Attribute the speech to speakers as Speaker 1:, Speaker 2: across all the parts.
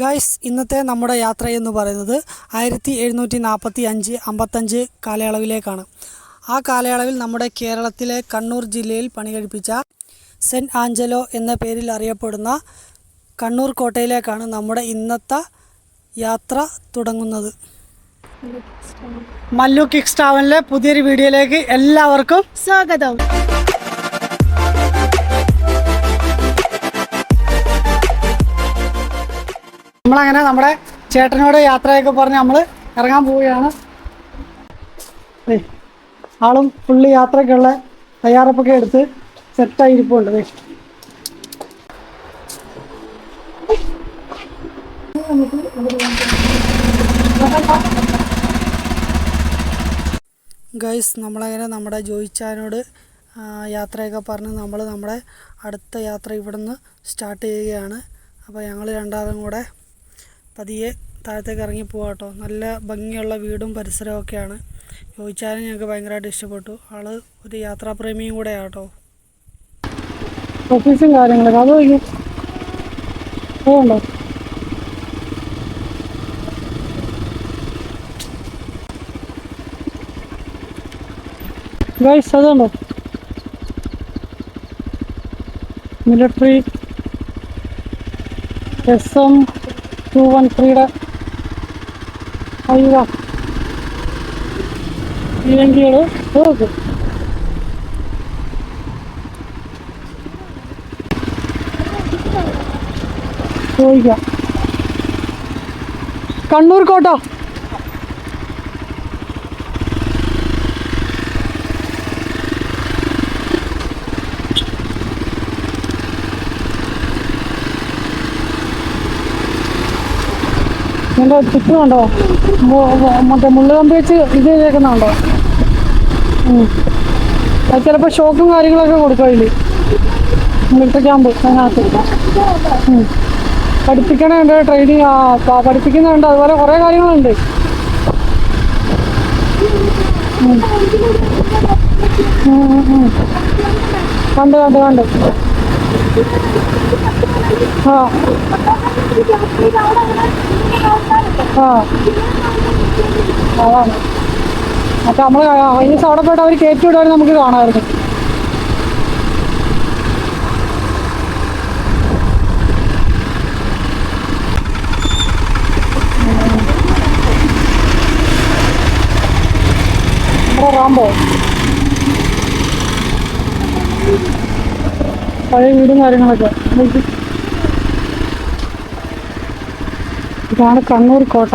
Speaker 1: Guys ഇന്നത്തെ നമ്മുടെ യാത്ര എന്ന് പറയുന്നത് ആയിരത്തി എഴുന്നൂറ്റി നാൽപ്പത്തി അഞ്ച് അമ്പത്തഞ്ച് കാലയളവിലേക്കാണ്. ആ കാലയളവിൽ നമ്മുടെ കേരളത്തിലെ കണ്ണൂർ ജില്ലയിൽ പണി കഴിപ്പിച്ച സെന്റ് ആഞ്ചലോ എന്ന പേരിൽ അറിയപ്പെടുന്ന കണ്ണൂർ കോട്ടയിലേക്കാണ് നമ്മുടെ ഇന്നത്തെ യാത്ര തുടങ്ങുന്നത്. മല്ലു കിക്സ് പുതിയൊരു വീഡിയോയിലേക്ക് എല്ലാവർക്കും
Speaker 2: സ്വാഗതം.
Speaker 1: നമ്മളങ്ങനെ നമ്മുടെ ചേട്ടനോട് യാത്രയൊക്കെ പറഞ്ഞ് നമ്മൾ ഇറങ്ങാൻ പോവുകയാണ് ആളും ഫുള്ള് യാത്രയ്ക്കുള്ള തയ്യാറെടുപ്പൊക്കെ എടുത്ത് സെറ്റായി ഇരിപ്പുണ്ട്. ഗൈസ് നമ്മളങ്ങനെ നമ്മുടെ ജോയിച്ചാനോട് യാത്രയൊക്കെ പറഞ്ഞ് നമ്മൾ നമ്മുടെ അടുത്ത യാത്ര ഇവിടുന്ന് സ്റ്റാർട്ട് ചെയ്യുകയാണ് അപ്പോൾ ഞങ്ങൾ രണ്ടാളും കൂടെ പതിയെ താഴത്തേക്ക് ഇറങ്ങി പോവാം കേട്ടോ നല്ല ഭംഗിയുള്ള വീടും പരിസരവും ഒക്കെയാണ്. ചോദിച്ചാലും ഞങ്ങൾക്ക് ഭയങ്കരമായിട്ട് ഇഷ്ടപ്പെട്ടു. ആൾ ഒരു യാത്രാപ്രേമിയും കൂടെ ആട്ടോ ഓഫീസും കാര്യങ്ങളൊക്കെ. അത് അതുണ്ടോ guys S M two. One ത്രീയുടെ അയ്യോ കണ്ണൂർ കോട്ട നിന്റെ ചുറ്റുമുണ്ടോ? മറ്റേ മുള്ളുകമ്പി വെച്ച് ഇത് ചെയ്തേക്കുന്നുണ്ടോ? ഉം. അത് ചിലപ്പോൾ ഷോക്കും കാര്യങ്ങളൊക്കെ കൊടുക്കും അതിൽ മിലിറ്ററി ക്യാമ്പ് അതിനകത്ത്. പഠിപ്പിക്കണുണ്ട് ട്രെയിനിങ് ആ പഠിപ്പിക്കുന്നുണ്ട്. അതുപോലെ കുറേ കാര്യങ്ങളുണ്ട്. കണ്ട് കണ്ട് കണ്ട്. ആ. അതാണ് അപ്പം നമ്മൾ പോയിട്ട് അവർ കയറ്റി വിടുവാൻ നമുക്ക് കാണാമായിരുന്നു. പഴയ വീടും കാര്യങ്ങളൊക്കെ ഇത് ഇതാണ് കണ്ണൂർ കോട്ട.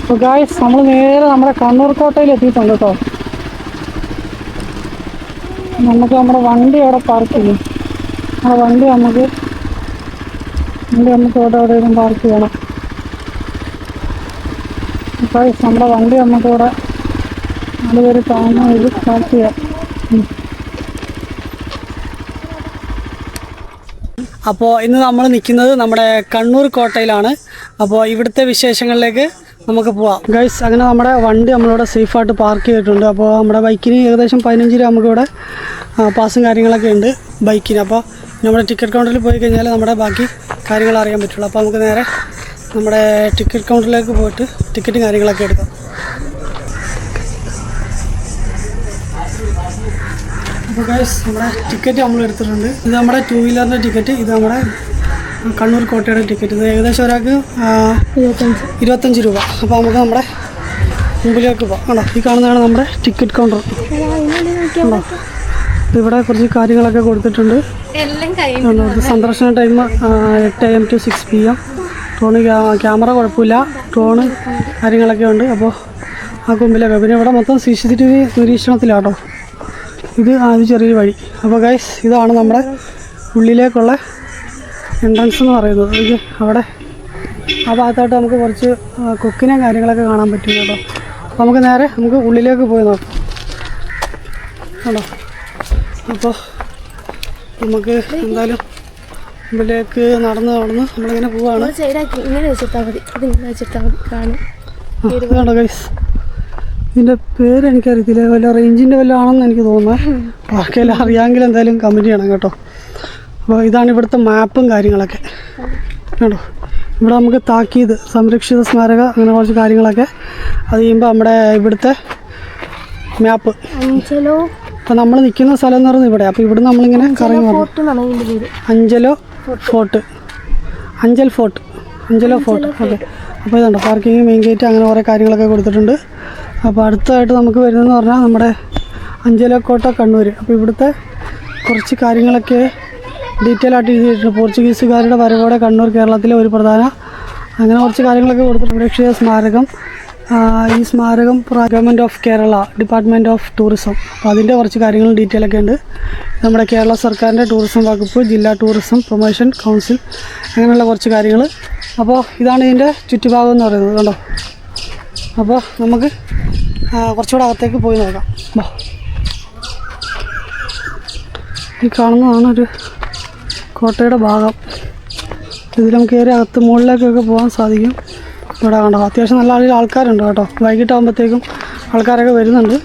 Speaker 1: അപ്പോൾ നമ്മൾ നേരെ നമ്മുടെ കണ്ണൂർ കോട്ടയിൽ എത്തിയിട്ടുണ്ട് കേട്ടോ. നമുക്ക് നമ്മുടെ വണ്ടി അവിടെ പാർക്ക് ചെയ്യും. ആ വണ്ടി നമുക്ക് വണ്ടി നമുക്ക് ഇവിടെ എവിടെയെങ്കിലും പാർക്ക് ചെയ്യണം. ഗായ്സ് നമ്മുടെ വണ്ടി നമുക്കിവിടെ നല്ലൊരു താങ്ങാൻ ഇത് പാർക്ക് ചെയ്യാം. അപ്പോൾ ഇന്ന് നമ്മൾ നിൽക്കുന്നത് നമ്മുടെ കണ്ണൂർ കോട്ടയിലാണ്. അപ്പോൾ ഇവിടുത്തെ വിശേഷങ്ങളിലേക്ക് നമുക്ക് പോവാം. ഗൈസ് അങ്ങനെ നമ്മുടെ വണ്ടി നമ്മളിവിടെ സേഫായിട്ട് പാർക്ക് ചെയ്തിട്ടുണ്ട്. അപ്പോൾ നമ്മുടെ ബൈക്കിന് ഏകദേശം പതിനഞ്ച് രൂപ നമുക്കിവിടെ പാസും കാര്യങ്ങളൊക്കെ ഉണ്ട് ബൈക്കിന് അപ്പോൾ നമ്മുടെ ടിക്കറ്റ് കൗണ്ടറിൽ പോയി കഴിഞ്ഞാൽ നമ്മുടെ ബാക്കി കാര്യങ്ങൾ അറിയാൻ പറ്റുള്ളൂ. അപ്പോൾ നമുക്ക് നേരെ നമ്മുടെ ടിക്കറ്റ് കൗണ്ടറിലേക്ക് പോയിട്ട് ടിക്കറ്റും കാര്യങ്ങളൊക്കെ എടുക്കാം. അപ്പോൾ ഗൈസ് നമ്മുടെ ടിക്കറ്റ് നമ്മൾ എടുത്തിട്ടുണ്ട്. ഇത് നമ്മുടെ ടു വീലറിന്റെ ടിക്കറ്റ് ഇത് നമ്മുടെ കണ്ണൂർ കോട്ടയുടെ ടിക്കറ്റ് ഇത് ഏകദേശം ഒരാൾക്ക് ഇരുപത്തഞ്ച് രൂപ. അപ്പോൾ നമുക്ക് നമ്മുടെ മുമ്പിലേക്ക് പോകാം ആണോ ഈ കാണുന്നതാണ് നമ്മുടെ ടിക്കറ്റ് കൗണ്ടർ ആണോ ഇവിടെ കുറച്ച് കാര്യങ്ങളൊക്കെ കൊടുത്തിട്ടുണ്ട്. സന്ദർശന ടൈം എട്ട് AM to six P M drone camera കുഴപ്പമില്ല. ഡ്രോണ് കാര്യങ്ങളൊക്കെ ഉണ്ട്. അപ്പോൾ ആ കുമ്പിലൊക്കെ. പിന്നെ ഇവിടെ മൊത്തം സി സി ടി വി നിരീക്ഷണത്തിലാട്ടോ. ഇത് ആദ്യം ചെറിയൊരു ചെറിയ വഴി. അപ്പോൾ ഗൈസ് ഇതാണ് നമ്മുടെ ഉള്ളിലേക്കുള്ള എൻട്രൻസ് എന്ന് പറയുന്നത്. ഇത് അവിടെ ആ ഭാഗത്തായിട്ട് നമുക്ക് കുറച്ച് കുക്കിനെ കാര്യങ്ങളൊക്കെ കാണാൻ പറ്റും കേട്ടോ. അപ്പോൾ നമുക്ക് നേരെ നമുക്ക് ഉള്ളിലേക്ക് പോയി നോക്കാം. കേട്ടോ അപ്പോൾ നമുക്ക് എന്തായാലും ഉള്ളിലേക്ക് നടന്ന് നടന്ന് നമ്മളിങ്ങനെ പോവാണ്.
Speaker 2: ഇങ്ങനെ വെച്ചിട്ടാൽ മതി. ഇങ്ങനെ വെച്ചിട്ടാൽ മതി. കാണും
Speaker 1: ഗൈസ് ഇതിന്റെ പേര് എനിക്കറിയത്തില്ല. വല്ല റേഞ്ചിന്റെ വല്ല ആണെന്ന് എനിക്ക് തോന്നുന്നത് ബാക്കിയെല്ലാം അറിയാമെങ്കിൽ എന്തായാലും കമന്റ് ചെയ്യണം കേട്ടോ. അപ്പോൾ ഇതാണ് ഇവിടുത്തെ മാപ്പും കാര്യങ്ങളൊക്കെ. കേട്ടോ ഇവിടെ നമുക്ക് താക്കീത് സംരക്ഷിത സ്മാരക അങ്ങനെ കുറച്ച് കാര്യങ്ങളൊക്കെ അത് കഴിയുമ്പോൾ നമ്മുടെ ഇവിടുത്തെ മാപ്പ്
Speaker 2: അഞ്ചലോ?
Speaker 1: അപ്പോൾ നമ്മൾ നിൽക്കുന്ന സ്ഥലം എന്ന് പറയുന്നത് ഇവിടെ. അപ്പോൾ ഇവിടെ നമ്മളിങ്ങനെ കറങ്ങി Angelo fort Angelo fort Angelo fort okay അപ്പോൾ ഇതുണ്ട്? പാർക്കിംഗ് മെയിൻ ഗേറ്റ് അങ്ങനെ കുറേ കാര്യങ്ങളൊക്കെ കൊടുത്തിട്ടുണ്ട്. അപ്പോൾ അടുത്തതായിട്ട് നമുക്ക് വരുന്നതെന്ന് പറഞ്ഞാൽ നമ്മുടെ അഞ്ചലക്കോട്ട കണ്ണൂർ അപ്പോൾ ഇവിടുത്തെ കുറച്ച് കാര്യങ്ങളൊക്കെ ഡീറ്റെയിൽ ആയിട്ട് എഴുതിയിട്ടുണ്ട്. പോർച്ചുഗീസുകാരുടെ വരവോടെ കണ്ണൂർ കേരളത്തിലെ ഒരു പ്രധാന അങ്ങനെ കുറച്ച് കാര്യങ്ങളൊക്കെ കൊടുത്തിട്ടുണ്ട്. പക്ഷേ സ്മാരകം. ഈ സ്മാരകം government of Kerala department of tourism അപ്പോൾ അതിന്റെ കുറച്ച് കാര്യങ്ങൾ ഡീറ്റെയിൽ ഒക്കെ ഉണ്ട്. നമ്മുടെ കേരള സർക്കാരിന്റെ ടൂറിസം വകുപ്പ് ജില്ലാ ടൂറിസം പ്രൊമോഷൻ കൗൺസിൽ അങ്ങനെയുള്ള കുറച്ച് കാര്യങ്ങൾ അപ്പോൾ ഇതാണ് ഇതിന്റെ ചുറ്റുഭാഗം എന്ന് പറയുന്നത്. കണ്ടോ? അപ്പോൾ നമുക്ക് കുറച്ചുകൂടെ അകത്തേക്ക് പോയി നോക്കാം. വാ. ഈ കാണുന്നതാണ് ഒരു കോട്ടയുടെ ഭാഗം. ഇതിൽ നമുക്ക് കയറി അകത്ത് മുകളിലേക്കൊക്കെ പോകാൻ സാധിക്കും. ഇവിടെ കണ്ടോ അത്യാവശ്യം നല്ല ആളുകൾ ആൾക്കാരുണ്ട് കേട്ടോ. വൈകിട്ടാകുമ്പോഴത്തേക്കും ആൾക്കാരൊക്കെ വരുന്നുണ്ട്.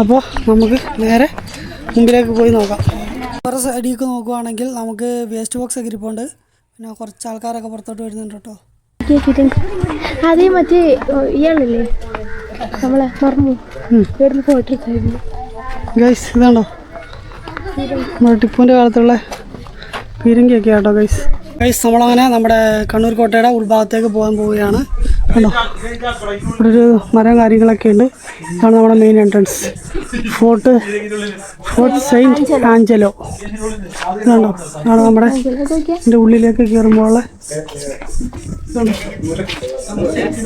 Speaker 1: അപ്പോൾ നമുക്ക് നേരെ മുമ്പിലേക്ക് പോയി നോക്കാം. വേറെ സൈഡിലേക്ക് നോക്കുവാണെങ്കിൽ നമുക്ക് വേസ്റ്റ് ബോക്സ് ഒക്കെ ഇരിപ്പുണ്ട്. പിന്നെ കുറച്ച് ആൾക്കാരൊക്കെ പുറത്തോട്ട് വരുന്നുണ്ട് കേട്ടോ.
Speaker 2: അതേ മറ്റേ ഇയാളല്ലേ? നമ്മളെ മറന്നു ഇവിടുന്ന് പോയിട്ടിരിക്കായിരുന്നു
Speaker 1: ഗൈസ് ഇതാണോ? നമ്മുടെ ടിപ്പുവിന്റെ കാലത്തുള്ള പീരങ്കിയൊക്കെ ആട്ടോ ഗൈസ് ഗൈസ് നമ്മളങ്ങനെ നമ്മുടെ കണ്ണൂർ കോട്ടയുടെ ഉൾഭാഗത്തേക്ക് പോകാൻ പോവുകയാണ്. കണ്ടോ ഇവിടെ ഒരു മരം കാര്യങ്ങളൊക്കെ ഉണ്ട്. ഇതാണ് നമ്മുടെ main entrance fort fort saint Angelo ഇതാണോ ഇതാണ് നമ്മുടെ ഇതിന്റെ ഉള്ളിലേക്ക് കയറുമ്പോൾ.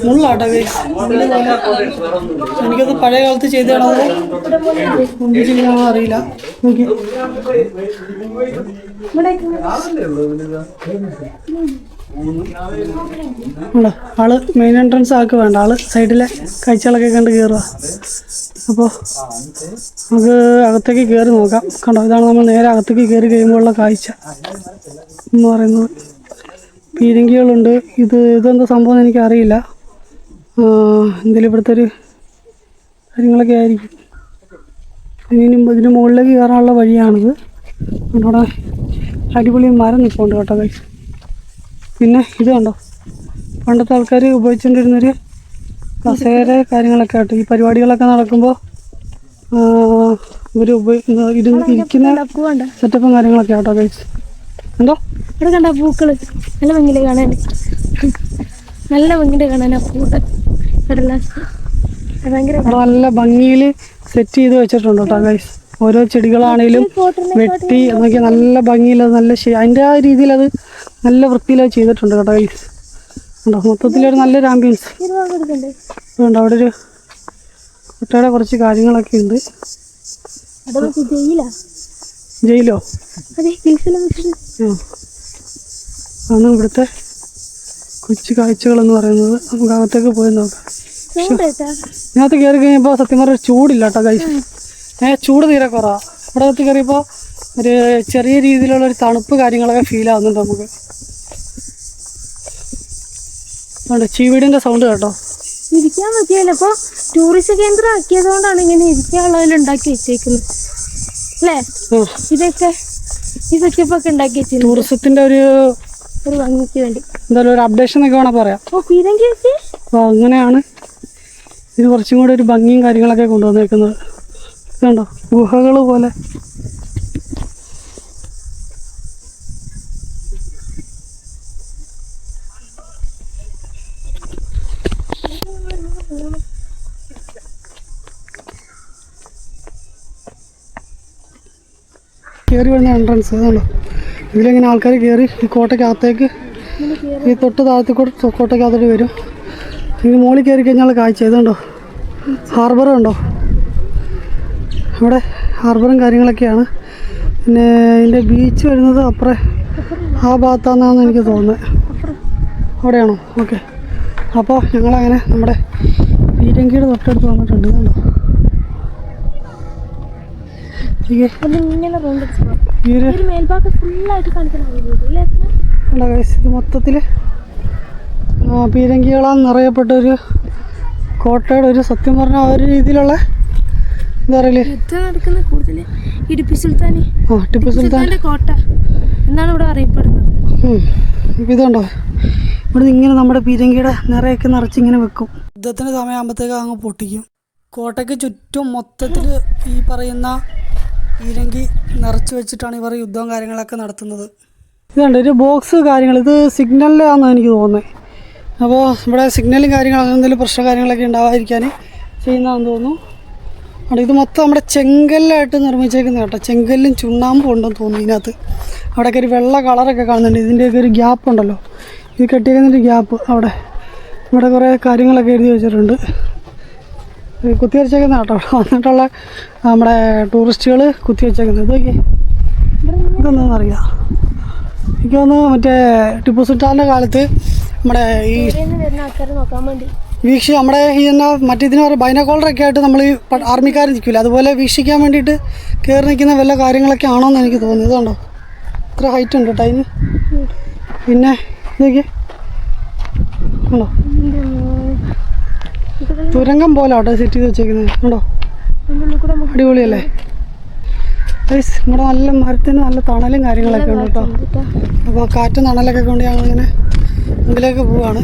Speaker 1: മുള്ളാട്ടോ എനിക്കത് പഴയ കാലത്ത് ചെയ്തതാണോ? അറിയില്ല. നോക്കി. ആൾ മെയിൻ എൻട്രൻസ് ആൾക്ക് വേണ്ട. ആൾ സൈഡിലെ കാഴ്ചകളൊക്കെ കണ്ട് കയറുക അപ്പോൾ നമുക്ക് അകത്തേക്ക് കയറി നോക്കാം. കണ്ടോ? ഇതാണ് നമ്മൾ നേരെ അകത്തേക്ക് കയറി കഴിയുമ്പോഴുള്ള കാഴ്ച എന്ന് പറയുന്നത്. പീരങ്കികളുണ്ട്. ഇത് ഇതെന്താ സംഭവം എനിക്കറിയില്ല. എന്തെങ്കിലും ഇവിടുത്തെ ഒരു കാര്യങ്ങളൊക്കെ ആയിരിക്കും. ഇനി ഇതിന് മുകളിലേക്ക് കയറാനുള്ള വഴിയാണിത്. അവിടെ അടിപൊളി മരം നിൽപ്പുണ്ട് കേട്ടോ കൈസ് പിന്നെ ഇത് കണ്ടോ? പണ്ടത്തെ ആൾക്കാർ ഉപയോഗിച്ചുകൊണ്ടിരുന്നൊരു കസേര കാര്യങ്ങളൊക്കെ ആയിട്ട് ഈ പരിപാടികളൊക്കെ നടക്കുമ്പോൾ ഇവർ ഉപയോഗിക്കുന്ന ഇത് ഇരിക്കുന്ന സെറ്റപ്പും കാര്യങ്ങളൊക്കെ ആട്ടോ ഗൈസ് എന്തോ?
Speaker 2: ഇവിടെ കണ്ട പൂക്കൾ നല്ല ഭംഗിയിൽ കാണാൻ. നല്ല ഭംഗിയുടെ കാണാൻ ആ പൂക്കൾ.
Speaker 1: നല്ല ഭംഗിയിൽ സെറ്റ് ചെയ്ത് വെച്ചിട്ടുണ്ട് കേട്ടോ ഗൈസ് ഓരോ ചെടികളാണേലും വെട്ടി എന്നൊക്കെ നല്ല ഭംഗിയിൽ അത് നല്ല അതിന്റെ ആ രീതിയിൽ അത് നല്ല വൃത്തിയിൽ അത് ചെയ്തിട്ടുണ്ട് കേട്ടോ ഗൈസ് ഉണ്ടോ മൊത്തത്തിലൊരു നല്ലൊരു ആംബിയൻസ് ഉണ്ട് അവിടെ ഒരു കുട്ടിയുടെ കുറച്ച് കാര്യങ്ങളൊക്കെ ഉണ്ട്.
Speaker 2: ജയിലാ?
Speaker 1: ആണ് ഇവിടുത്തെ കൊച്ചു കാഴ്ചകളെന്ന് പറയുന്നത്. നമുക്ക് അകത്തേക്ക് പോയി നോക്കാം. ഇതിനകത്ത് കയറി കഴിഞ്ഞപ്പോൾ സത്യം പറഞ്ഞ ചൂടില്ല കേട്ടോ ഏ ചൂട് തീരെ കുറവാ. ഇവിടെ അകത്ത് കയറിയപ്പോൾ ഒരു ചെറിയ രീതിയിലുള്ള ഒരു തണുപ്പ് കാര്യങ്ങളൊക്കെ ഫീൽ ആവുന്നുണ്ട് നമുക്ക്. അതുകൊണ്ട് ചീവീടിന്റെ സൗണ്ട് കേട്ടോ.
Speaker 2: ഇരിക്കാൻ പറ്റിയല്ലോ. അപ്പൊ ടൂറിസ്റ്റ് കേന്ദ്രം ആക്കിയതുകൊണ്ടാണ് ഇങ്ങനെ ഇരിക്കാനുള്ളതിൽ ഉണ്ടാക്കി വെച്ചേക്കുന്നത്. അല്ലേ? ഇതൊക്കെ ഈ സെറ്റപ്പൊക്കെ ഉണ്ടാക്കി വെച്ചു
Speaker 1: ടൂറിസത്തിന്റെ ഒരു
Speaker 2: ഒരു ഭംഗിക്ക് വേണ്ടി.
Speaker 1: എന്തായാലും ഒരു അപ്ഡേഷൻ ഒക്കെ വേണം പറയാം. അപ്പോൾ അങ്ങനെയാണ് ഇത് കുറച്ചും കൂടെ ഒരു ഭംഗിയും കാര്യങ്ങളൊക്കെ കൊണ്ടുവന്നേക്കുന്നത്. ഇതുണ്ടോ ഗുഹകൾ പോലെ. കയറി വരുന്ന എൻട്രൻസ് കണ്ടോ? ഇതിലിങ്ങനെ ആൾക്കാർ കയറി ഈ കോട്ടയ്ക്കകത്തേക്ക്? ഈ തൊട്ട് താഴത്തെ കൂടെ കോട്ടയ്ക്കകത്തോട്ട് വരും. ഇനി മുകളിൽ കയറി കഴിഞ്ഞാൽ കാഴ്ച ഇതുണ്ടോ? ഹാർബർ ഉണ്ടോ? ഇവിടെ ഹാർബറും കാര്യങ്ങളൊക്കെയാണ്. പിന്നെ ഇതിന്റെ ബീച്ച് വരുന്നത് അപ്പുറേ ആ ഭാഗത്താണെന്നാണ് എനിക്ക് തോന്നുന്നത്. അവിടെയാണോ? ഓക്കെ അപ്പോൾ ഞങ്ങളങ്ങനെ നമ്മുടെ പീരങ്കിയുടെ തൊട്ടടുത്ത് വന്നിട്ടുണ്ട്
Speaker 2: കണ്ടോ?
Speaker 1: അല്ല ഗൈസ് ഇത് മൊത്തത്തിൽ പീരങ്കികളാൽ നിറയപ്പെട്ട ഒരു കോട്ടയുടെ ഒരു സത്യം പറഞ്ഞ ആ ഒരു രീതിയിലുള്ള എന്താ പറയൽ?
Speaker 2: യുദ്ധം നടക്കുന്ന കൂടുതൽ ഇടുപ്പി സുൽത്താനെ.
Speaker 1: ആ ടിപ്പു സുൽത്താൻ.
Speaker 2: സുൽത്താന്റെ കോട്ട. എന്നാണ് ഇവിടെ അറിയപ്പെടുന്നത്.
Speaker 1: ഇപ്പം ഇതുണ്ടോ? ഇവിടെ ഇങ്ങനെ നമ്മുടെ പീരങ്കിയുടെ നിറയൊക്കെ നിറച്ച് ഇങ്ങനെ വെക്കും. യുദ്ധത്തിന് സമയമാകുമ്പോഴത്തേക്ക് അങ്ങ് പൊട്ടിക്കും. കോട്ടയ്ക്ക് ചുറ്റും മൊത്തത്തിൽ ഈ പറയുന്ന പീരങ്കി നിറച്ച് വെച്ചിട്ടാണ് ഇവർ യുദ്ധവും കാര്യങ്ങളൊക്കെ നടത്തുന്നത്. ഇതുണ്ട് ഒരു ബോക്സ് കാര്യങ്ങൾ. ഇത് സിഗ്നലിലാണെന്ന് എനിക്ക് തോന്നുന്നത് അപ്പോൾ ഇവിടെ സിഗ്നലും കാര്യങ്ങളും എന്തെങ്കിലും പ്രശ്ന കാര്യങ്ങളൊക്കെ ഉണ്ടാവാതിരിക്കാൻ ചെയ്യുന്നതാണെന്ന് തോന്നുന്നു. അവിടെ ഇത് മൊത്തം നമ്മുടെ ചെങ്കല്ലായിട്ട് നിർമ്മിച്ചേക്കുന്ന കേട്ടോ. ചെങ്കല്ലും ചുണ്ണാമ്പും ഉണ്ടെന്ന് തോന്നുന്നു ഇതിനകത്ത്. അവിടെയൊക്കെ ഒരു വെള്ള കളറൊക്കെ കാണുന്നുണ്ട്. ഇതിന്റെയൊക്കെ ഒരു ഗ്യാപ്പ് ഉണ്ടല്ലോ. ഇത് കെട്ടിയേക്കുന്നൊരു ഗ്യാപ്പ് അവിടെ. ഇവിടെ കുറേ കാര്യങ്ങളൊക്കെ എഴുതി വെച്ചിട്ടുണ്ട്. കുത്തി വെച്ചേക്കുന്ന കേട്ടോ. വന്നിട്ടുള്ള നമ്മുടെ ടൂറിസ്റ്റുകൾ കുത്തി വെച്ചേക്കുന്നത്. ഇതൊക്കെ ഇതൊന്നും എനിക്ക് തോന്നുന്നു മറ്റേ ടിപ്പു സുൽത്താന്റെ കാലത്ത് നമ്മുടെ ഈ
Speaker 2: നോക്കാൻ വേണ്ടി.
Speaker 1: വീക്ഷി നമ്മുടെ ഈ എന്നാ മറ്റിതിന് പറയുക ബൈനക്കോളറൊക്കെ ആയിട്ട് നമ്മൾ ഈ ആർമിക്കാർ നിൽക്കില്ല? അതുപോലെ വീക്ഷിക്കാൻ വേണ്ടിയിട്ട് കയറി നിൽക്കുന്ന വല്ല കാര്യങ്ങളൊക്കെ ആണോന്ന് എനിക്ക് തോന്നുന്നു. ഇതുണ്ടോ ഇത്ര ഹൈറ്റ് ഉണ്ട് കേട്ടോ അതിന്. പിന്നെ ഇതൊക്കെ ഉണ്ടോ തുരങ്കം പോലെ ആട്ടോ സെറ്റ് ചെയ്ത് വെച്ചേക്കുന്നത്. ഉണ്ടോ അടിപൊളിയല്ലേ? ഇവിടെ നല്ല മരത്തിന് നല്ല തണലും കാര്യങ്ങളൊക്കെ ഉണ്ട് കേട്ടോ
Speaker 2: കേട്ടോ.
Speaker 1: അപ്പോൾ കാറ്റും തണലൊക്കെ കൊണ്ട് ഞങ്ങളിങ്ങനെ മുമ്പിലേക്ക് പോവാണ്.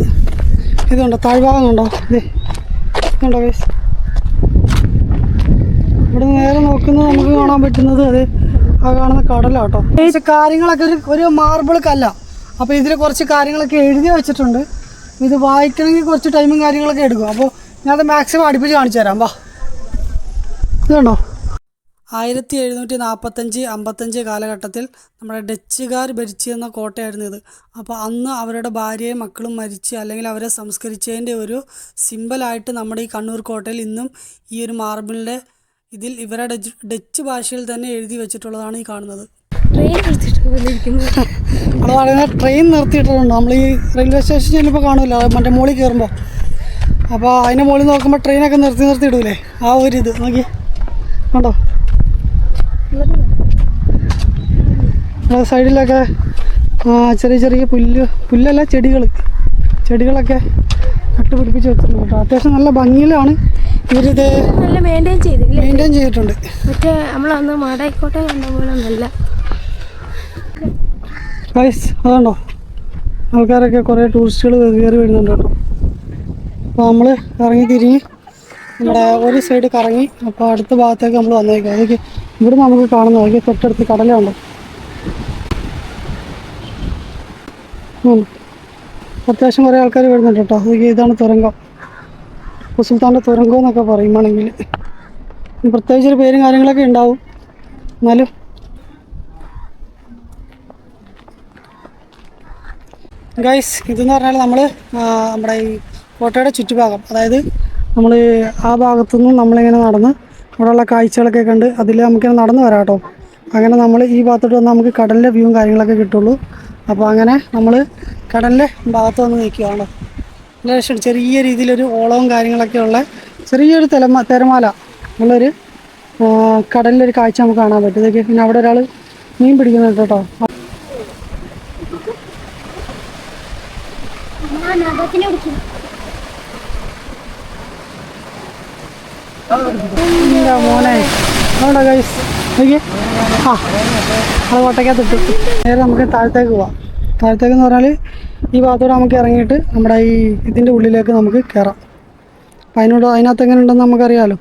Speaker 1: ഇതുണ്ടോ? താഴ്ഭാഗം ഉണ്ടോ ഇതേ ഇതുണ്ടോ ഗൈസ് ഇവിടെ നേരെ നോക്കുന്നത് നമുക്ക് കാണാൻ പറ്റുന്നത് അത് ആ കാണുന്ന കടലാട്ടോ. കാര്യങ്ങളൊക്കെ ഒരു ഒരു മാർബിൾ കല്ല അപ്പോൾ ഇതിൽ കുറച്ച് കാര്യങ്ങളൊക്കെ എഴുതി വെച്ചിട്ടുണ്ട്. ഇത് വായിക്കണമെങ്കിൽ കുറച്ച് ടൈമും കാര്യങ്ങളൊക്കെ എടുക്കും. അപ്പോൾ ഞാനത് മാക്സിമം അടുപ്പിച്ച് കാണിച്ചു തരാം വാ. ഇതുണ്ടോ? ആയിരത്തി എഴുന്നൂറ്റി നാൽപ്പത്തഞ്ച് അമ്പത്തഞ്ച് കാലഘട്ടത്തിൽ നമ്മുടെ ഡച്ചുകാർ ഭരിച്ചിരുന്ന കോട്ടയായിരുന്നു ഇത്. അപ്പോൾ അന്ന് അവരുടെ ഭാര്യയും മക്കളും മരിച്ച് അല്ലെങ്കിൽ അവരെ സംസ്കരിച്ചതിന്റെ ഒരു സിമ്പലായിട്ട് നമ്മുടെ ഈ കണ്ണൂർ കോട്ടയിൽ ഇന്നും ഈ ഒരു മാർബിളിന്റെ ഇതിൽ ഇവരുടെ ഡച്ച് ഭാഷയിൽ തന്നെ എഴുതി വെച്ചിട്ടുള്ളതാണ് ഈ കാണുന്നത്. പറയുന്നത് ട്രെയിൻ നിർത്തിയിട്ടുണ്ട് നമ്മൾ ഈ റെയിൽവേ സ്റ്റേഷൻ ചെല്ലുമ്പോൾ കാണുമല്ലോ മറ്റേ മുകളിൽ കയറുമ്പോൾ. അപ്പോൾ അതിന്റെ മുകളിൽ നോക്കുമ്പോൾ ട്രെയിനൊക്കെ നിർത്തി നിർത്തി ഇടൂലേ? ആ ഒരു ഇത്. നോക്കി കണ്ടോ? സൈഡിലൊക്കെ ആ, ചെറിയ ചെറിയ പുല്ല് പുല്ലല്ല ചെടികൾ ചെടികളൊക്കെ നട്ടുപിടിപ്പിച്ച് വെച്ചിട്ടുണ്ട് കേട്ടോ. അത്യാവശ്യം നല്ല ഭംഗിയിലാണ്. ഇവരിത്
Speaker 2: നല്ല മെയിന്റെയിൻ ചെയ്തില്ലേ
Speaker 1: മെയിന്റെയിൻ ചെയ്തിട്ടുണ്ട്.
Speaker 2: മറ്റേ നമ്മളന്ന് മാടായിക്കോട്ടെ കണ്ട പോലെ നല്ല
Speaker 1: ഗൈസ് അതുണ്ടോ ആൾക്കാരൊക്കെ കുറേ ടൂറിസ്റ്റുകൾ കയറി വരുന്നുണ്ട് കേട്ടോ. അപ്പോൾ നമ്മൾ ഇറങ്ങി തിരിഞ്ഞ് നമ്മുടെ ഒരു സൈഡ് കറങ്ങി അപ്പോൾ അടുത്ത ഭാഗത്തേക്ക് നമ്മൾ വന്നേക്കാം അതൊക്കെ ഇവിടെ നമുക്ക് കാണുന്ന അതൊക്കെ തൊട്ടടുത്ത് കടലുണ്ട്. അത്യാവശ്യം കുറേ ആൾക്കാർ വരുന്നുണ്ട് കേട്ടോ. അതൊക്കെ ഇതാണ് തുരങ്കം. സുൽത്താന്റെ തുരങ്കം എന്നൊക്കെ പറയുകയാണെങ്കിൽ പ്രത്യേകിച്ച് ഒരു പേരും കാര്യങ്ങളൊക്കെ ഉണ്ടാവും. എന്നാലും. ഗൈസ് ഇതെന്ന് പറഞ്ഞാൽ നമ്മൾ നമ്മുടെ ഈ കോട്ടയുടെ ചുറ്റുഭാഗം അതായത് നമ്മൾ ആ ഭാഗത്തു നിന്നും നമ്മളിങ്ങനെ നടന്ന് അവിടെയുള്ള കാഴ്ചകളൊക്കെ കണ്ട് അതിൽ നമുക്കിങ്ങനെ നടന്ന് വരാം കേട്ടോ അങ്ങനെ നമ്മൾ ഈ ഭാഗത്തോട്ട് വന്നാൽ നമുക്ക് കടലിന്റെ വ്യൂവും കാര്യങ്ങളൊക്കെ കിട്ടുള്ളൂ. അപ്പോൾ അങ്ങനെ നമ്മൾ കടലിന്റെ ഭാഗത്ത് വന്ന് നിൽക്കുകയാണ്. ലക്ഷം ചെറിയ രീതിയിലൊരു ഓളവും കാര്യങ്ങളൊക്കെ ഉള്ള ചെറിയൊരു തിരമ തിരമാല ഉള്ളൊരു കടലിലൊരു കാഴ്ച നമുക്ക് കാണാൻ പറ്റും. ഇതൊക്കെ പിന്നെ അവിടെ ഒരാൾ മീൻ പിടിക്കുന്നുണ്ട് കേട്ടോ. ഇല്ല മോനെ. അതുകൊണ്ടോ ഗൈസ് നോക്കി ആ അത് കോട്ടയ്ക്കകത്ത് ഇട്ടു നേരെ നമുക്ക് താഴത്തേക്ക് പോവാം. താഴത്തേക്ക് എന്ന് പറഞ്ഞാൽ ഈ ഭാഗത്തോടെ നമുക്ക് ഇറങ്ങിയിട്ട് നമ്മുടെ ഈ ഇതിന്റെ ഉള്ളിലേക്ക് നമുക്ക് കയറാം അപ്പം അതിനോട് അതിനകത്ത് എങ്ങനെ ഉണ്ടെന്ന് നമുക്കറിയാമല്ലോ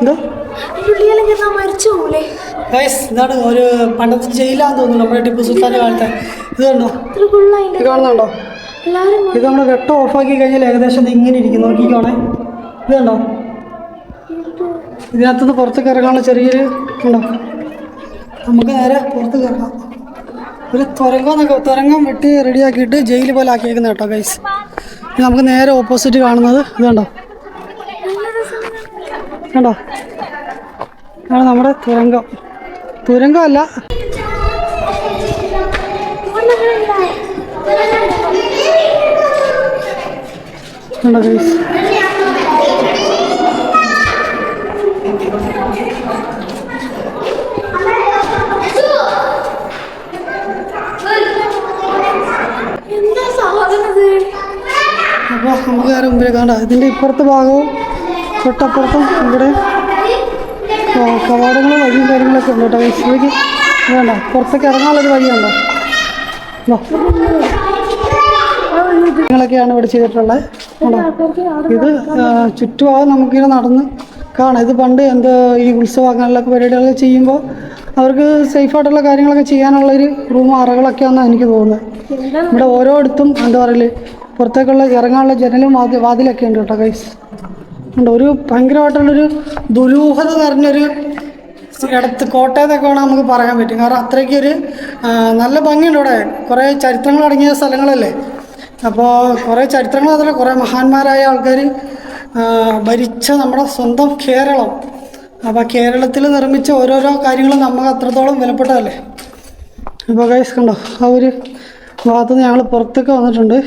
Speaker 1: എന്തോ? ഗൈസ് ഇതാണ് ഒരു പണ്ടത്തെ ജയിലാന്ന് തോന്നുന്നു. നമ്മുടെ ടിപ്പു സുൽത്താന്റെ കാലത്തെ. ഇത് കണ്ടോ? ഇത് കാണുന്നുണ്ടോ? ഇത് നമ്മൾ വെട്ടം ഓഫാക്കി കഴിഞ്ഞാൽ ഏകദേശം ഇത് ഇങ്ങനെ ഇരിക്കും. നോക്കിക്കോണേ. ഇത് കണ്ടോ? ഇതിനകത്തുനിന്ന് പുറത്തേക്ക് ഇറങ്ങാനുള്ള ചെറിയൊരു ഉണ്ടോ? നമുക്ക് നേരെ പുറത്ത് ഇറങ്ങാം. ഒരു തുരങ്കം എന്നൊക്കെ തുരങ്കം വെട്ടി റെഡിയാക്കിയിട്ട് ജയിൽ പോലെ ആക്കിയേക്കുന്ന കേട്ടോ ഗൈസ് നമുക്ക് നേരെ ഓപ്പോസിറ്റ് കാണുന്നത് ഇത് കണ്ടോ? കണ്ടോ? ആണ് നമ്മുടെ തുരങ്കം. തുരങ്കമല്ല കണ്ടോ ഗൈസ്
Speaker 2: എന്താ സാധനം ഇത്
Speaker 1: അപ്പോൾ നമുക്ക് നേരെ മുമ്പിൽ കാണാം ഇതിന്റെ ഇപ്പുറത്തെ ഭാഗവും തൊട്ടപ്പുറത്തും ഇവിടെ കവാടങ്ങളും വഴിയും കാര്യങ്ങളൊക്കെ ഉണ്ട് കേട്ടോ. ഇതൊക്കെ വേണ്ട പുറത്തേക്ക് ഇറങ്ങാനുള്ളൊരു വഴിയുണ്ടോ. വാ. ഇവിടെ ചെയ്തിട്ടുള്ളത്. കണ്ടോ? ഇത് ചുറ്റുഭാഗം നമുക്കിങ്ങനെ നടന്ന് കാണാം. ഇത് പണ്ട് എന്ത് ഈ ഉത്സവങ്ങളിലൊക്കെ പരിപാടികളൊക്കെ ചെയ്യുമ്പോൾ അവർക്ക് സേഫായിട്ടുള്ള കാര്യങ്ങളൊക്കെ ചെയ്യാനുള്ളൊരു റൂം അറകളൊക്കെയാണെന്നാണ് എനിക്ക് തോന്നുന്നത്. ഇവിടെ ഓരോയിടത്തും എന്താ പറയൽ പുറത്തേക്കുള്ള ഇറങ്ങാനുള്ള ജനലും വാതി വാതിലൊക്കെ ഉണ്ട് കേട്ടോ ഗൈസ് ഉണ്ട് ഒരു ഭയങ്കരമായിട്ടുള്ളൊരു ദുരൂഹത നിറഞ്ഞൊരു ഇടത്ത് കോട്ടയത്തൊക്കെ വേണം നമുക്ക് പറയാൻ പറ്റും. കാരണം അത്രയ്ക്ക് ഒരു നല്ല ഭംഗിയുണ്ട് ഇവിടെ. കുറേ ചരിത്രങ്ങൾ അടങ്ങിയ സ്ഥലങ്ങളല്ലേ? അപ്പോൾ കുറേ ചരിത്രങ്ങൾ അതല്ല കുറേ മഹാന്മാരായ ആൾക്കാർ ഭരിച്ച നമ്മുടെ സ്വന്തം കേരളം. അപ്പോൾ കേരളത്തിൽ നിർമ്മിച്ച ഓരോരോ കാര്യങ്ങളും നമുക്ക് അത്രത്തോളം വിലപ്പെട്ടതല്ലേ? അപ്പോൾ ഗൈസ് കണ്ടോ ആ ഒരു ഭാഗത്ത് നിന്ന് ഞങ്ങൾ പുറത്തൊക്കെ വന്നിട്ടുണ്ട്.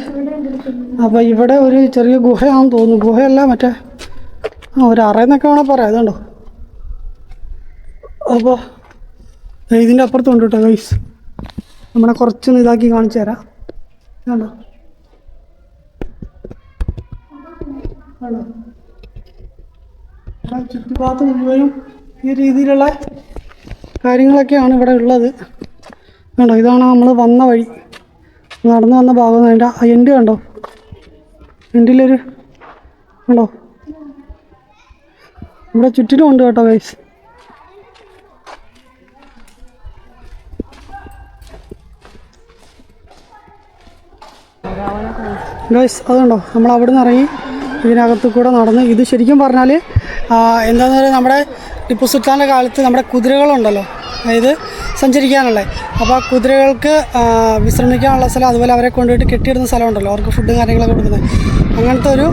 Speaker 1: അപ്പോൾ ഇവിടെ ഒരു ചെറിയ ഗുഹയാണെന്ന് തോന്നുന്നു. ഗുഹയല്ല മറ്റേ ആ ഒരു അറയെന്നൊക്കെ വേണേൽ പറയാം. അതുണ്ടോ അപ്പോൾ ഇതിന്റെ അപ്പുറത്തുണ്ട് കേട്ടോ ഗൈസ് നമ്മളെ കുറച്ചൊന്ന് ഇതാക്കി കാണിച്ചു തരാം. കണ്ടോ കണ്ടോ ചുറ്റുഭാഗത്ത് മുഴുവനും ഈ രീതിയിലുള്ള കാര്യങ്ങളൊക്കെയാണ് ഇവിടെ ഉള്ളത്. കണ്ടോ ഇതാണ് നമ്മൾ വന്ന വഴി. നടന്നു വന്ന ഭാഗം അതിന്റെ എൻഡ് കണ്ടോ? എൻഡിലൊരു കണ്ടോ ഇവിടെ ചുറ്റിനും ഉണ്ട് കേട്ടോ ഗൈസ് ഗൈസ് അതുണ്ടോ? നമ്മൾ അവിടെ നിന്ന് ഇറങ്ങി ഇതിനകത്ത് കൂടെ നടന്ന്. ഇത് ശരിക്കും പറഞ്ഞാൽ എന്താണെന്ന് പറയുക നമ്മുടെ ടിപ്പു സുൽത്താന്റെ കാലത്ത് നമ്മുടെ കുതിരകളുണ്ടല്ലോ. അതായത് സഞ്ചരിക്കാനുള്ളത്. അപ്പോൾ കുതിരകൾക്ക് വിശ്രമിക്കാനുള്ള സ്ഥലം അതുപോലെ അവരെ കൊണ്ടുപോയിട്ട് കെട്ടിയിടുന്ന സ്ഥലമുണ്ടല്ലോ. അവർക്ക് ഫുഡും കാര്യങ്ങളൊക്കെ കൊടുക്കുന്നത്. അങ്ങനത്തെ ഒരു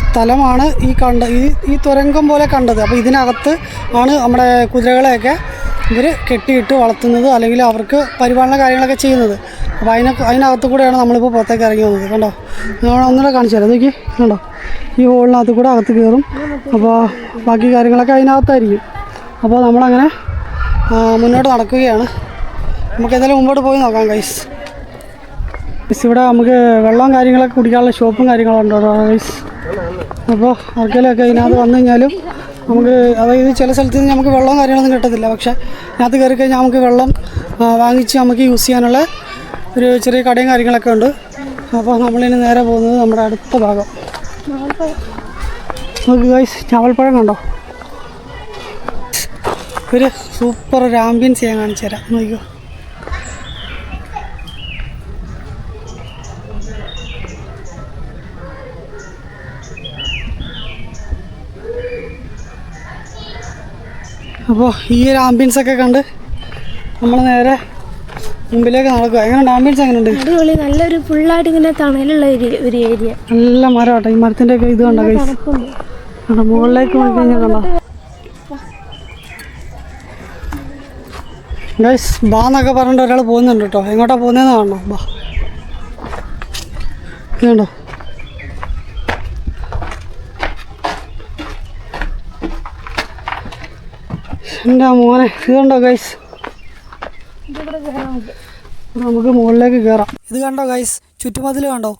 Speaker 1: സ്ഥലമാണ് ഈ കണ്ട ഈ ഈ തുരങ്കം പോലെ കണ്ടത്. അപ്പോൾ ഇതിനകത്ത് ആണ് നമ്മുടെ കുതിരകളെയൊക്കെ ഇവർ കെട്ടിയിട്ട് വളർത്തുന്നത് അല്ലെങ്കിൽ അവർക്ക് പരിപാലന കാര്യങ്ങളൊക്കെ ചെയ്യുന്നത്. അപ്പോൾ അതിനെ അതിനകത്ത് കൂടെയാണ് നമ്മളിപ്പോൾ പുറത്തേക്ക് ഇറങ്ങി വന്നത്. കണ്ടോ? ഞാൻ ഒന്നുകൂടെ കാണിച്ചു തരാം. നോക്കി കണ്ടോ? ഈ ഹോളിനകത്ത് കൂടെ അകത്ത് കയറും അപ്പോൾ ബാക്കി കാര്യങ്ങളൊക്കെ അതിനകത്തായിരിക്കും. അപ്പോൾ നമ്മളങ്ങനെ മുന്നോട്ട് നടക്കുകയാണ്. നമുക്ക് എന്തായാലും മുമ്പോട്ട് പോയി നോക്കാം ഗൈസ് ഗൈസ് ഇവിടെ നമുക്ക് വെള്ളവും കാര്യങ്ങളൊക്കെ കുടിക്കാനുള്ള ഷോപ്പും കാര്യങ്ങളും ഉണ്ടോ ഗൈസ് അപ്പോൾ ആർക്കെങ്കിലുമൊക്കെ ഇതിനകത്ത് വന്നു കഴിഞ്ഞാലും നമുക്ക് അതായത് ചില സ്ഥലത്ത് നിന്ന് നമുക്ക് വെള്ളവും കാര്യങ്ങളൊന്നും കിട്ടത്തില്ല. പക്ഷേ ഇതിനകത്ത് കയറി കഴിഞ്ഞാൽ നമുക്ക് വെള്ളം വാങ്ങിച്ച് നമുക്ക് യൂസ് ചെയ്യാനുള്ള ഒരു ചെറിയ കടയും കാര്യങ്ങളൊക്കെ ഉണ്ട്. അപ്പോൾ നമ്മളിനി നേരെ പോകുന്നത് നമ്മുടെ അടുത്ത ഭാഗം. നമുക്ക് ഗൈസ് ചാവൽപ്പഴം കണ്ടോ? ഒരു സൂപ്പർ ഒരു ആംബിയൻസ് ഞാൻ കാണിച്ചു തരാം. നോക്കിയോ അപ്പോൾ ഈ ഒരു ആംബിയൻസ് ഒക്കെ കണ്ട് നമ്മൾ നേരെ മുമ്പിലേക്ക് നടക്കുക. എങ്ങനെയുണ്ട് ആംബിയൻസ് എങ്ങനെയുണ്ട്
Speaker 2: അടിപൊളി. നല്ലൊരു ഫുള്ളായിട്ട് ഇങ്ങനെ തണലുള്ള ഒരു ഏരിയ
Speaker 1: നല്ല മരം കേട്ടോ ഈ മരത്തിന്റെ ഒക്കെ ഇത് കണ്ടോ കണ്ടോ? മുകളിലേക്ക് പോയി കഴിഞ്ഞാൽ കണ്ടോ? ഗൈസ് ബാ എന്നൊക്കെ പറഞ്ഞിട്ട് ഒരാൾ പോകുന്നുണ്ട് കേട്ടോ. എങ്ങോട്ടാ പോകുന്നതെന്ന് കാണണം? ബാ. ഇത് കണ്ടോ? എന്റെ മോനെ ഇതുണ്ടോ ഗൈസ് നമുക്ക് മുകളിലേക്ക് കയറാം ഇത് കണ്ടോ ഗൈസ് ചുറ്റുമതിൽ കണ്ടോ?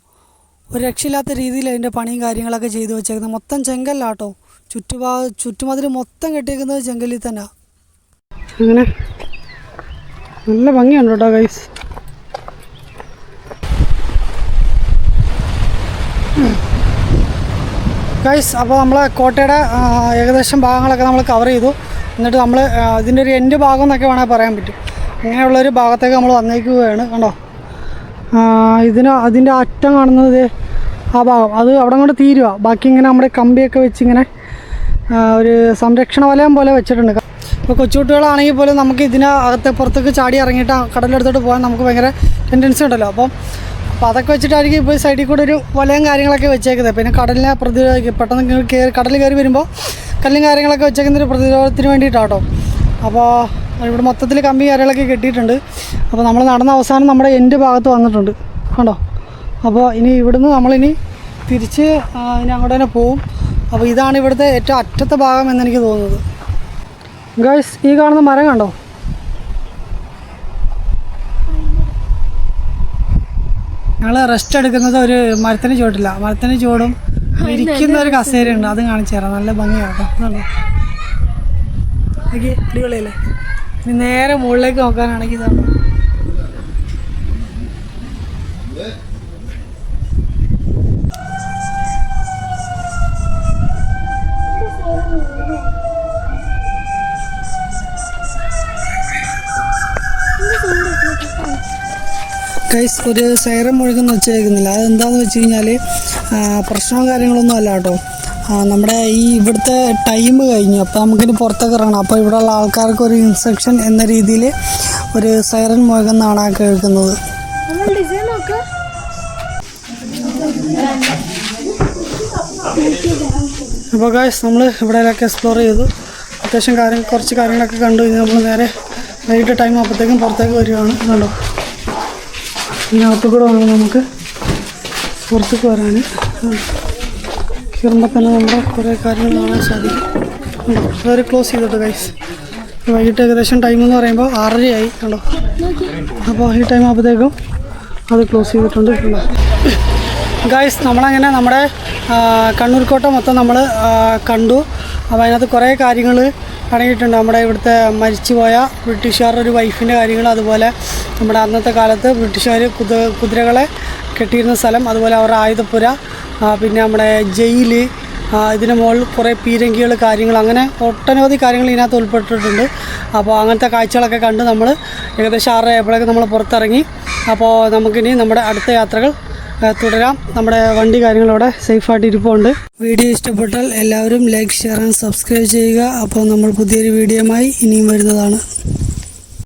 Speaker 1: ഒരു രക്ഷയില്ലാത്ത രീതിയിൽ അതിന്റെ പണിയും കാര്യങ്ങളൊക്കെ ചെയ്തു വെച്ചേക്കുന്നത്. മൊത്തം ചെങ്കല്ലാട്ടോ ചുറ്റുപാ ചുറ്റുമതിൽ മൊത്തം കെട്ടിയേക്കുന്നത് ചെങ്കല്ലിൽ തന്നെ. അങ്ങനെ നല്ല ഭംഗിയുണ്ട് കേട്ടോ ഗൈസ് ഗൈസ് അപ്പോൾ നമ്മൾ കോട്ടയുടെ ഏകദേശം ഭാഗങ്ങളൊക്കെ നമ്മൾ കവർ ചെയ്തു. എന്നിട്ട് നമ്മൾ ഇതിന്റെ ഒരു എൻഡ് ഭാഗം എന്നൊക്കെ വേണമെങ്കിൽ പറയാൻ പറ്റും. ഇങ്ങനെയുള്ളൊരു ഭാഗത്തേക്ക് നമ്മൾ വന്നേക്കുകയാണ് കണ്ടോ? ഇതിന് അതിന്റെ അറ്റം കാണുന്നത് ആ ഭാഗം. അത് അവിടെ കൊണ്ട് തീരുക ബാക്കി ഇങ്ങനെ നമ്മുടെ കമ്പിയൊക്കെ വെച്ചിങ്ങനെ ഒരു സംരക്ഷണ വലയം പോലെ വെച്ചിട്ടുണ്ട്. ഇപ്പോൾ കൊച്ചുകുട്ടികളാണെങ്കിൽ പോലും നമുക്ക് ഇതിന് അകത്ത് പുറത്തേക്ക് ചാടി ഇറങ്ങിയിട്ട് കടലെടുത്തോട്ട് പോകാൻ നമുക്ക് ഭയങ്കര ടെൻഡൻസി ഉണ്ടല്ലോ. അപ്പം അപ്പോൾ അതൊക്കെ വെച്ചിട്ടായിരിക്കും ഇപ്പോൾ സൈഡിൽ കൂടെ ഒരു വലയും കാര്യങ്ങളൊക്കെ വെച്ചേക്കുന്നത്. പിന്നെ കടലിനെ പ്രതിരോധിക്കും പെട്ടെന്ന് കയറി കടൽ കയറി വരുമ്പോൾ കല്ലും കാര്യങ്ങളൊക്കെ വെച്ചേക്കുന്ന ഒരു പ്രതിരോധത്തിന് വേണ്ടിയിട്ടാട്ടോ. അപ്പോൾ ഇവിടെ മൊത്തത്തിൽ കമ്പി കാര്യങ്ങളൊക്കെ കെട്ടിയിട്ടുണ്ട്. അപ്പോൾ നമ്മൾ നടന്ന അവസാനം നമ്മുടെ എന്റെ ഭാഗത്ത് വന്നിട്ടുണ്ട്. കണ്ടോ? അപ്പോൾ ഇനി ഇവിടുന്ന് നമ്മളിനി തിരിച്ച് ഇനി അങ്ങോട്ട് തന്നെ പോവും. അപ്പോൾ ഇതാണ് ഇവിടുത്തെ ഏറ്റവും അറ്റത്തെ ഭാഗം എന്നെനിക്ക് തോന്നുന്നത്. ഗൈസ് ഈ കാണുന്ന മരം കണ്ടോ? ഞങ്ങൾ റെസ്റ്റ് എടുക്കുന്നത് ഒരു മരത്തിന് ചുവട്ടില്ല മരത്തിന് ചുവടും ഇരിക്കുന്ന ഒരു കസേരയുണ്ട് അത് കാണിച്ചു തരാം. നല്ല ഭംഗിയാണ് അടിപൊളിയല്ലേ? ഇനി നേരെ മുകളിലേക്ക് നോക്കാനാണെങ്കിൽ ഇതാണ് ഗൈസ് ഒരു സൈറം മുഴുകുന്ന വെച്ചേക്കുന്നില്ല അതെന്താണെന്ന് വെച്ച് കഴിഞ്ഞാൽ പ്രശ്നവും കാര്യങ്ങളൊന്നും അല്ല കേട്ടോ. നമ്മുടെ ഈ ഇവിടുത്തെ ടൈം കഴിഞ്ഞു. അപ്പോൾ നമുക്കിനി പുറത്തേക്ക് ഇറങ്ങണം. അപ്പോൾ ഇവിടെയുള്ള ആൾക്കാർക്ക് ഒരു ഇൻസ്ട്രക്ഷൻ എന്ന രീതിയിൽ ഒരു സൈറൻ മുഴുകുന്നതാണ് ആ കേൾക്കുന്നത്. അപ്പോൾ ഗായ്സ് നമ്മൾ ഇവിടെയൊക്കെ എക്സ്പ്ലോർ ചെയ്തു. അത്യാവശ്യം കാര്യം കുറച്ച് കാര്യങ്ങളൊക്കെ കണ്ടു. കഴിഞ്ഞാൽ നമ്മൾ നേരെ വൈകിട്ട് ടൈം അപ്പോഴത്തേക്കും പുറത്തേക്ക് വരികയാണ്. കണ്ടോ ഇതിനകത്ത് കൂടെ വേണം നമുക്ക് പുറത്തേക്ക് വരാൻ കയറുമ്പോൾ തന്നെ നമ്മുടെ കുറേ കാര്യങ്ങൾ കാണാൻ സാധിക്കും. അതൊരു ക്ലോസ് ചെയ്തിട്ട് ഗൈസ് വൈകിട്ട് ഏകദേശം ടൈം എന്ന് പറയുമ്പോൾ ആറരയായി കണ്ടോ? അപ്പോൾ ഈ ടൈം ആകുമ്പോഴത്തേക്കും അത് ക്ലോസ് ചെയ്തിട്ടുണ്ട് കണ്ടോ? ഗൈസ് നമ്മളങ്ങനെ നമ്മുടെ കണ്ണൂർ കോട്ട മൊത്തം നമ്മൾ കണ്ടു. അപ്പോൾ അതിനകത്ത് കുറേ കാര്യങ്ങൾ അടങ്ങിയിട്ടുണ്ട്. നമ്മുടെ ഇവിടുത്തെ മരിച്ചുപോയ ബ്രിട്ടീഷുകാരുടെ ഒരു വൈഫിന്റെ കാര്യങ്ങൾ അതുപോലെ നമ്മുടെ അന്നത്തെ കാലത്ത് ബ്രിട്ടീഷുകാർ കുത കുതിരകളെ കെട്ടിയിരുന്ന സ്ഥലം അതുപോലെ അവരുടെ ആയുധപ്പുര പിന്നെ നമ്മുടെ ജയിൽ ഇതിന് മുകളിൽ കുറേ പീരങ്കികൾ കാര്യങ്ങൾ അങ്ങനെ ഒട്ടനവധി കാര്യങ്ങൾ ഇതിനകത്ത് ഉൾപ്പെട്ടിട്ടുണ്ട്. അപ്പോൾ അങ്ങനത്തെ കാഴ്ചകളൊക്കെ കണ്ട് നമ്മൾ ഏകദേശം ആറര ആയപ്പോഴേക്ക് നമ്മൾ പുറത്തിറങ്ങി. അപ്പോൾ നമുക്കിനി നമ്മുടെ അടുത്ത യാത്രകൾ തുടരാം. നമ്മുടെ വണ്ടി കാര്യങ്ങളവിടെ സേഫായിട്ട് ഇരിപ്പുണ്ട്. വീഡിയോ ഇഷ്ടപ്പെട്ടാൽ എല്ലാവരും ലൈക്ക് ഷെയർ ആൻഡ് സബ്സ്ക്രൈബ് ചെയ്യുക. അപ്പോൾ നമ്മൾ പുതിയൊരു വീഡിയോയുമായി ഇനിയും വരുന്നതാണ്.